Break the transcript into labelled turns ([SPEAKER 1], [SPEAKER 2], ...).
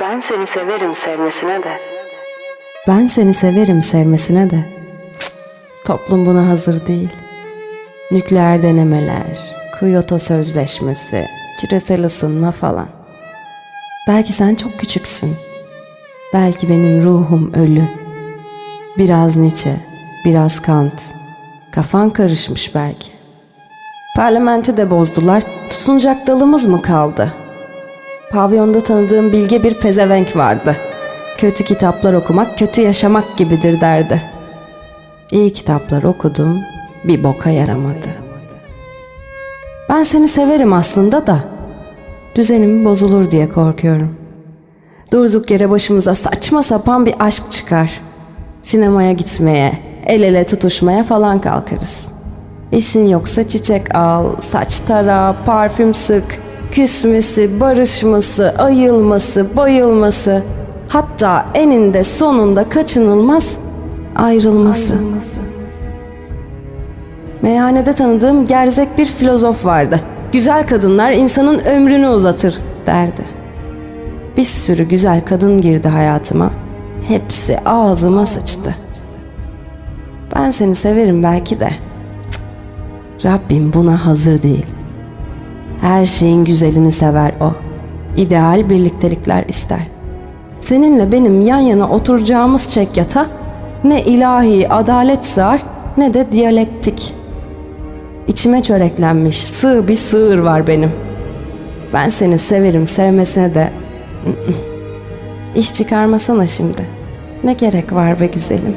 [SPEAKER 1] Ben seni severim sevmesine de.
[SPEAKER 2] Ben seni severim sevmesine de. Cık, toplum buna hazır değil. Nükleer denemeler, Kyoto Sözleşmesi, küresel ısınma falan. Belki sen çok küçüksün. Belki benim ruhum ölü. Biraz Nietzsche, biraz Kant. Kafan karışmış belki. Parlamenti de bozdular. Tutunacak dalımız mı kaldı? Pavyonda tanıdığım bilge bir pezevenk vardı. Kötü kitaplar okumak kötü yaşamak gibidir derdi. İyi kitaplar okudum, bir boka yaramadı. Ben seni severim aslında da düzenim bozulur diye korkuyorum. Durduk yere başımıza saçma sapan bir aşk çıkar. Sinemaya gitmeye, el ele tutuşmaya falan kalkarız. İşin yoksa çiçek al, saç tara, parfüm sık, küsmesi, barışması, ayılması, bayılması, hatta eninde sonunda kaçınılmaz ayrılması. Meyhanede tanıdığım gerzek bir filozof vardı. Güzel kadınlar insanın ömrünü uzatır derdi. Bir sürü güzel kadın girdi hayatıma. Hepsi ağzıma sıçtı. Ben seni severim belki de. Cık. Rabbim buna hazır değil. Her şeyin güzelini sever o. İdeal birliktelikler ister. Seninle benim yan yana oturacağımız çekyata ne ilahi adalet sığar ne de diyalektik. İçime çöreklenmiş sığ bir sığır var benim. Ben seni severim sevmesine de iş çıkarmasana şimdi. Ne gerek var be güzelim.